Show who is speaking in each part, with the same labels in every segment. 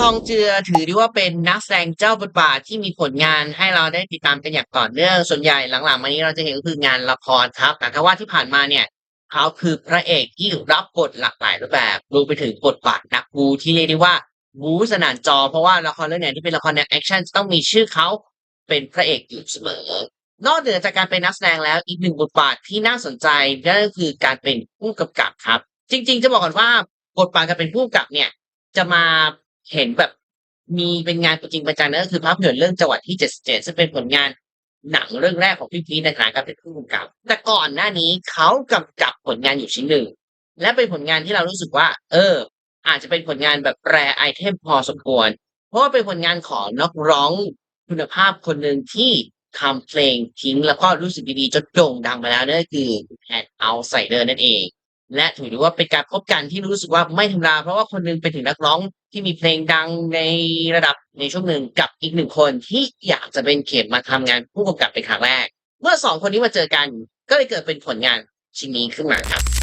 Speaker 1: ทองเจือถือได้ว่าเป็นนักแสดงเจ้าบทบาทที่มีผลงานให้เราได้ติดตามกันอย่างต่อเนื่องส่วนใหญ่หลังๆมานี้เราจะเห็นก็คืองานละครครับ แต่ถ้าว่าที่ผ่านมาเนี่ยเขาคือพระเอกที่รับบทหลากหลายรูปแบบรวมไปถึงบทบาทนักบูที่เรียกได้ว่าบูสนานจอ เพราะว่าละครเรื่องไหนที่เป็นละครแนวแอคชั่นจะต้องมีชื่อเขาเป็นพระเอกอยู่เสมอ นอกเหนือจากการเป็นนักแสดงแล้วอีกหนึ่งบทบาทที่น่าสนใจนั่นก็คือการเป็นผู้กำกับครับ จริง ๆ จะบอกก่อนว่าบทบาทการเป็นผู้กำกับเนี่ยจะมา เห็นแบบมีเป็นงานจริงประจังนั่นก็คือภาพยนตร์เรื่องจังหวัดที่77ซึ่งเป็นผลงานหนังเรื่องแรกของพี่พีชในฐานะการเป็นผู้กำกับ แต่ก่อนหน้านี้เขากำกับผลงานอยู่ชิ้นหนึ่ง และเป็นผลงานที่เรารู้สึกว่า เออ อาจจะเป็นผลงานแบบแปรไอเทมพอสมควร เพราะว่าเป็นผลงานของนักร้องคุณภาพคนหนึ่งที่ทำเพลงทิ้งแล้วก็รู้สึกดีๆจนโด่งดังมาแล้วนั่นก็คือแอนเอาไซเดอร์นั่นเอง และถือว่าเป็นการพบกันที่รู้สึกว่าไม่ธรรมดาเพราะว่าคนหนึงเป็นถึงนักร้องที่มีเพลงดังในระดับในช่วงหนึ่งกับอีกหนึ่งคนที่อยากจะเป็นเข็มมาทำงานผู้กำกับเป็นครั้งแรก เมื่อสองคนนี้มาเจอกัน ก็เลยเกิดเป็นผลงานชิ้นนี้ขึ้นมาครับ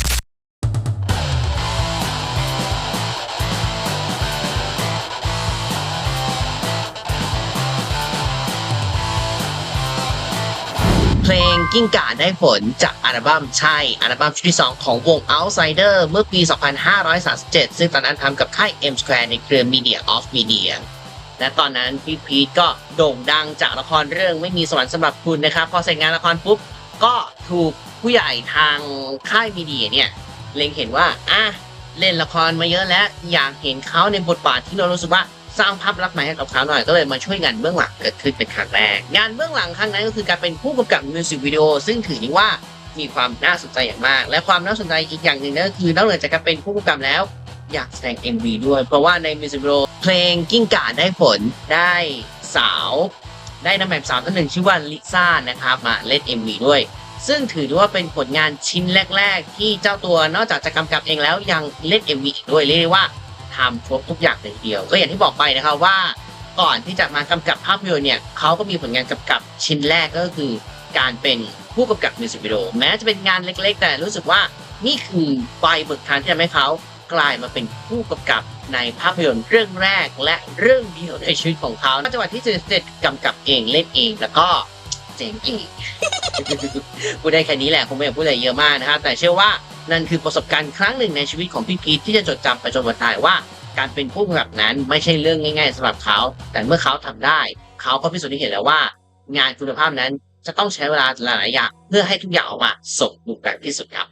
Speaker 1: เพลงกิ้งก่าได้ผลจากอัลบั้มใช่ อัลบั้มชุดที่ 2 ของวง Outsider เมื่อปี 2537 ซึ่งตอนนั้นทำกับค่าย M Square ในเครือ Media of Media และตอนนั้นพี่พีทก็โด่งดังจากละครเรื่องไม่มีสวรรค์สำหรับคุณนะครับ พอเสร็จงานละครปุ๊บ ก็ถูกผู้ใหญ่ทางค่ายมีเดียเนี่ย เล็งเห็นว่าอะเล่นละครมาเยอะแล้ว อยากเห็นเขาในบทบาทที่เรารู้สึกว่า สร้างภาพลักษณ์ใหม่ให้กับเขาหน่อยก็เลยมาช่วยงานเบื้องหลังเกิดขึ้นเป็นครั้งแรกงานเบื้องหลังครั้งนั้นก็คือการเป็นผู้กำกับมิวสิกวิดีโอซึ่งถือได้ว่ามีความน่าสนใจอย่างมาก และความน่าสนใจอีกอย่างหนึ่งนั่นก็คือนอกเหนือจากการเป็นผู้กำกับแล้ว อยากแสดง MV ด้วย เพราะว่าในมิวสิกวิดีโอเพลงกิ้งก่าได้ผลได้สาว ได้นางแบบสาวท่านหนึ่งชื่อว่าลิซ่านะครับมาเล่น MV ด้วย ซึ่งถือได้ว่าเป็นผลงานชิ้นแรก ๆ ที่เจ้าตัวนอกจากจะกำกับเองแล้วยังเล่น MV อีกด้วยเรียกได้ว่า ทำครบทุกอย่างเลยทีเดียว ก็อย่างที่บอกไปนะครับว่าก่อนที่จะมากำกับภาพยนตร์เนี่ยเขาก็มีผลงานกำกับชิ้นแรกก็คือการเป็นผู้กำกับมิวสิกวิดีโอแม้จะเป็นงานเล็กๆ แต่รู้สึกว่านี่คือใบเบิกทางที่ทำให้เขากลายมาเป็นผู้กำกับในภาพยนตร์เรื่องแรกและเรื่องเดียวในชีวิตของเขาจังหวัดที่77กำกับเองเล่นเองแล้วก็เจ๋งอีกพูดได้แค่นี้แหละคงไม่อยากพูดอะไรเยอะมากนะครับแต่เชื่อว่า นั่นคือประสบการณ์ครั้งหนึ่งในชีวิตของพี่พีทที่จะจดจำไปจนวันตายว่า การเป็นผู้กำกับนั้นไม่ใช่เรื่องง่าย ๆสำหรับเขา แต่เมื่อเขาทำได้ เขาก็พิสูจน์ให้เห็นแล้วว่า งานคุณภาพนั้นจะต้องใช้เวลาหลายๆอย่างเพื่อให้ทุกอย่างออกมาสมบูรณ์แบบที่สุดครับ